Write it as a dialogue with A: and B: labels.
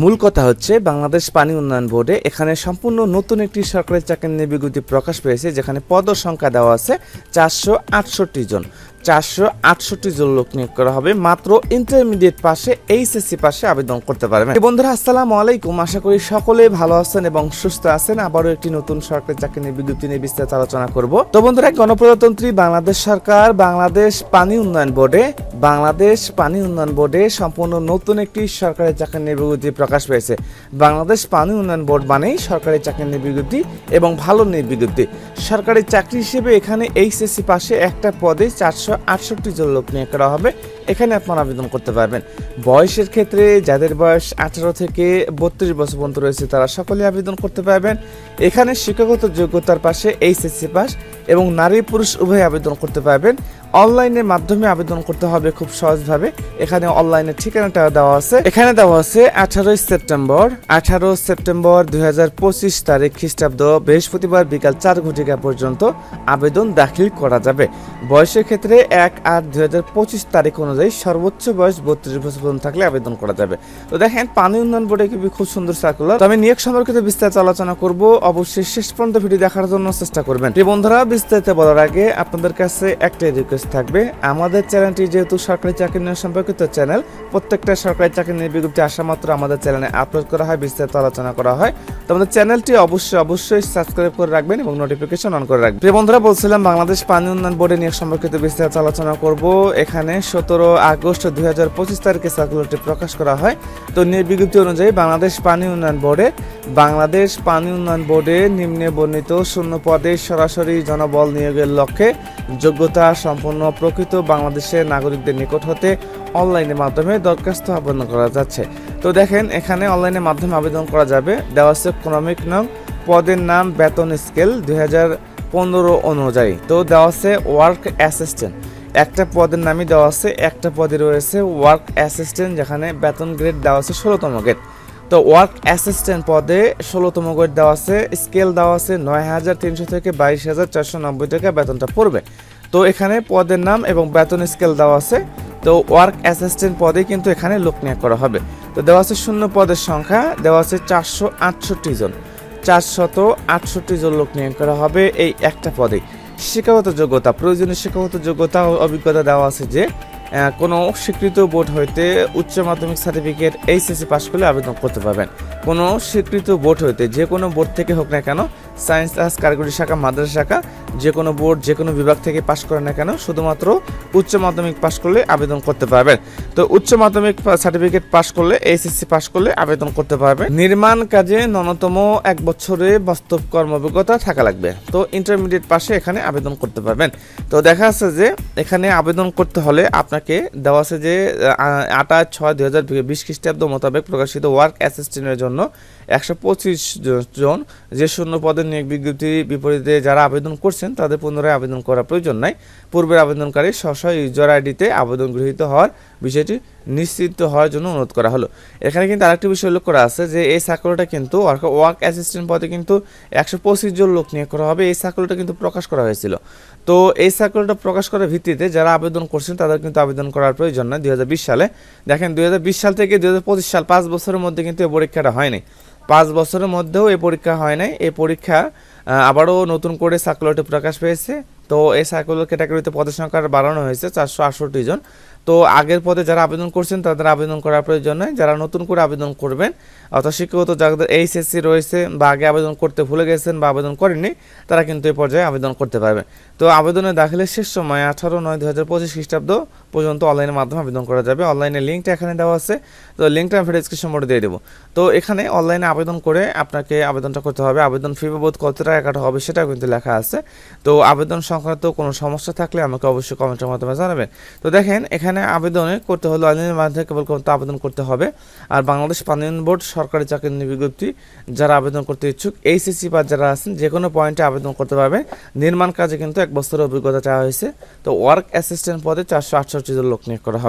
A: মূল কথা হচ্ছে বাংলাদেশ পানি উন্নয়ন বোর্ডে এখানে সম্পূর্ণ নতুন একটি সরকারি চাকরি নিয়ে বিজ্ঞপ্তি প্রকাশ পেয়েছে, যেখানে পদ সংখ্যা দেওয়া আছে চারশো আটষট্টি জন। চারশো আটষট্টি জন লোক নিয়োগ করা হবে। মাত্র ইন্টারমিডিয়েট পাশে এইচএসসি পাশে আবেদন করতে পারবেন। বন্ধুরা, আসসালামু আলাইকুম। আশা করি সকলেই ভালো আছেন এবং সুস্থ আছেন। আবারও একটি নতুন সরকারি চাকরি নিয়ে বিজ্ঞপ্তি নিয়ে বিস্তারিত আলোচনা করব। তো বন্ধুরা, গণপ্রজাতন্ত্রী বাংলাদেশ সরকার, বাংলাদেশ পানি উন্নয়ন বোর্ডে, বাংলাদেশ পানি উন্নয়ন বোর্ডে সম্পূর্ণ নতুন একটি সরকারি চাকরি নিয়ে বিজ্ঞপ্তি প্রকাশ পেয়েছে। বাংলাদেশ পানি উন্নয়ন বোর্ড মানেই সরকারি চাকরি নিয়ে বিজ্ঞপ্তি এবং ভালো নিয়ে বিজ্ঞপ্তি। সরকারি চাকরি হিসেবে এখানে এইচএসসি পাশে একটা পদে চারশো আটষট্টি জন লোক নিয়োগ করা হবে। এখানে আপনারা আবেদন করতে পারবেন। বয়সের ক্ষেত্রে যাদের বয়স আঠারো থেকে বত্রিশ বছর পর্যন্ত রয়েছে, তারা সকলে আবেদন করতে পারবেন। এখানে শিক্ষাগত যোগ্যতার পাশে এইচএসসি পাস এবং নারী পুরুষ উভয় আবেদন করতে পারবেন। অনলাইনের মাধ্যমে আবেদন করতে হবে খুব সহজভাবে। এখানে অনলাইনের ঠিকানাটা দেওয়া আছে। এখানে দেওয়া আছে আঠারোই সেপ্টেম্বর। আঠারো সেপ্টেম্বর দুই হাজার পঁচিশ তারিখ খ্রিস্টাব্দ বৃহস্পতিবার বিকাল চার ঘটিকা পর্যন্ত আবেদন দাখিল করা যাবে। বয়সের ক্ষেত্রে এক আট দুই তারিখ অনুযায়ী সর্বোচ্চ বয়স বত্রিশ বছর পর্যন্ত থাকলে আবেদন করা যাবে। তো দেখেন, পানি উন্নয়ন বোর্ডে কিন্তু খুব সুন্দর সার্কুলার আমি নিয়োগ সম্পর্কিত বিস্তারিত আলোচনা করব। অবশ্যই শেষ পর্যন্ত ভিডিও দেখার জন্য চেষ্টা করবেন। বন্ধুরা, বিস্তারিত বলার আগে আপনাদের কাছে একটাই রিকোয়েস্ট থাকবে। আমাদের চ্যানেলটি যেহেতু সরকারি চাকরি নিয়োগ সম্পর্কিত চ্যানেল, প্রত্যেকটা সরকারি চাকরি নিয়ে বিজ্ঞপ্তি আসা মাত্র আমাদের চ্যানেলে আপলোড করা হয়, বিস্তারিত আলোচনা করা হয়। তো আমাদের চ্যানেলটি অবশ্যই অবশ্যই সাবস্ক্রাইব করে রাখবেন এবং নোটিফিকেশন অন করে রাখবেন। বন্ধুরা, বলছিলাম বাংলাদেশ পানি উন্নয়ন বোর্ডে নিয়োগ সম্পর্কিত বিস্তারিত আলোচনা করব। এখানে সতেরো আগস্ট দুই হাজার পঁচিশ তারিখে সার্কুলারটি প্রকাশ করা হয়। তো বিজ্ঞপ্তি অনুযায়ী বাংলাদেশ পানি উন্নয়ন বোর্ডে বাংলাদেশ পানি উন্নয়ন বোর্ডে নিম্নে বর্ণিত শূন্য পদে সরাসরি জনবল নিয়োগের লক্ষ্যে যোগ্যতা সম্পন্ন প্রকৃত বাংলাদেশের নাগরিকদের নিকট হতে অনলাইনের মাধ্যমে দরখাস্ত আবেদন করা যাচ্ছে। তো দেখেন, এখানে অনলাইনের মাধ্যমে আবেদন করা যাবে। দেওয়া আছে ক্রমিক নং, পদের নাম, বেতন স্কেল দুই হাজার পনেরো অনুযায়ী। তো দেওয়া আছে ওয়ার্ক অ্যাসিস্ট্যান্ট একটা পদের নামই দেওয়া আছে, একটা পদে রয়েছে ওয়ার্ক অ্যাসিস্ট্যান্ট যেখানে বেতন গ্রেড দেওয়া আছে ষোলোতম গ্রেড তো ওয়ার্ক অ্যাসিস্ট্যান্ট পদে ষোলোতম গ্রেড দেওয়া আছে স্কেল দেওয়া আছে নয় হাজার তিনশো থেকে বাইশ হাজার চারশো নব্বই টাকা বেতনটা পড়বে। তো এখানে পদের নাম এবং বেতন স্কেল দেওয়া আছে, তো ওয়ার্ক অ্যাসিস্ট্যান্ট পদে কিন্তু এখানে লোক নিয়োগ করা হবে। তো দেওয়া আছে শূন্য পদের সংখ্যা, দেওয়া আছে চারশো আটষট্টি জন। চারশত আটষট্টি জন লোক নিয়োগ করা হবে এই একটা পদে। শিক্ষাগত যোগ্যতা, প্রয়োজনীয় শিক্ষাগত যোগ্যতা অভিজ্ঞতা দেওয়া আছে যে কোনো স্বীকৃত বোর্ড হইতে উচ্চ মাধ্যমিক সার্টিফিকেট এইচএসসি পাশ করলে আবেদন করতে পারবেন কোনো স্বীকৃত বোর্ড হইতে যে কোনো বোর্ড থেকে হোক না কেন সায়েন্স আর্টস কারিগরি শাখা, মাদ্রাসা শাখা, যে কোনো বোর্ড, যে কোনো বিভাগ থেকে পাশ করে না কেন, শুধুমাত্র উচ্চ মাধ্যমিক পাশ করলে আবেদন করতে পারবেন। তো উচ্চ মাধ্যমিক সার্টিফিকেট পাশ করলে এইচএসসি পাশ করলে আবেদন করতে পারবেন। নির্মাণ কাজে ন্যূনতম এক বছরে বাস্তব কর্ম অভিজ্ঞতা থাকা লাগবে। তো ইন্টারমিডিয়েট পাশে এখানে আবেদন করতে পারবেন। তো দেখা যাচ্ছে যে এখানে আবেদন করতে হলে আপনাকে দেওয়া আছে যে আঠাশ ছয় দুই হাজার বিশ খ্রিস্টাব্দ মোতাবেক প্রকাশিত ওয়ার্ক অ্যাসিস্ট্যান্টের জন্য একশো পঁচিশ জন, যে শূন্য পদের নিয়োগ বিজ্ঞপ্তি বিপরীতে যারা আবেদন করছেন, তাদের পুনরায় আবেদন করার প্রয়োজন নাই। পূর্বের আবেদনকারী স্ব ইউজার আইডিতে আবেদন গৃহীত হওয়ার বিষয়টি নিশ্চিত হওয়ার জন্য অনুরোধ করা হলো। এখানে কিন্তু আরেকটি বিষয় উল্লেখ করা আছে যে, এই সার্কুলারটা কিন্তু ওয়ার্ক অ্যাসিস্ট্যান্ট পদে কিন্তু একশো পঁচিশ জন লোক নিয়োগ করা হবে। এই সার্কুলারটা কিন্তু প্রকাশ করা হয়েছিল। তো এই সার্কুলারটা প্রকাশ করার ভিত্তিতে যারা আবেদন করছেন, তাদের কিন্তু আবেদন করার প্রয়োজন নয় দুই সালে। দেখেন, দুই হাজার বিশ সাল থেকে দুই হাজার পঁচিশ সাল পাঁচ বছরের মধ্যে কিন্তু এই পরীক্ষাটা হয়নি। পাঁচ বছরের মধ্যেও এই পরীক্ষা হয় নাই। এই পরীক্ষা আবারও নতুন করে সার্কুলারটি প্রকাশ পেয়েছে। তো এই সার্কুলার ক্যাটাগরিতে পদের সংখ্যা বাড়ানো হয়েছে চারশো আটষট্টি জন। তো আগের পদে যারা আবেদন করছেন, তাদের আবেদন করার প্রয়োজন নয় যারা নতুন করে আবেদন করবেন, অর্থাৎ শিক্ষাগত যাদের এইচএসসি রয়েছে বা আগে আবেদন করতে ভুলে গেছেন বা আবেদন করেননি, তারা কিন্তু এই পর্যায়ে আবেদন করতে পারবেন তো আবেদনের দাখিলের শেষ সময় আঠারো নয় দু হাজার পঁচিশ খ্রিস্টাব্দ পর্যন্ত অনলাইনের মাধ্যমে আবেদন করা যাবে। অনলাইনে লিঙ্কটা এখানে দেওয়া আছে। তো লিঙ্কটা আমি ডিসক্রিপশন বোর্ডে দিয়ে দেবো। তো এখানে অনলাইনে আবেদন করে আপনাকে আবেদনটা করতে হবে। আবেদন ফি বাবদ কত টাকা কাটা হবে সেটাও কিন্তু লেখা আছে। তো আবেদন সংক্রান্ত কোনো সমস্যা থাকলে আমাকে অবশ্যই কমেন্টের মাধ্যমে জানাবেন। তো দেখেন, এখানে আবেদনে করতে হলে অনলাইনের মাধ্যমে কেবল আবেদন করতে হবে। আর বাংলাদেশ পানি বোর্ড সরকারি চাকরির বিজ্ঞপ্তি, যারা আবেদন করতে ইচ্ছুক, এইচএসসি বা যারা আছেন যে কোনো পয়েন্টে আবেদন করতে পারবে নির্মাণ কাজে কিন্তু এক বছরের অভিজ্ঞতা চাওয়া হয়েছে। তো ওয়ার্ক অ্যাসিস্ট্যান্ট পদে চারশো আটষট্টি জন লোক নিয়োগ করা হবে।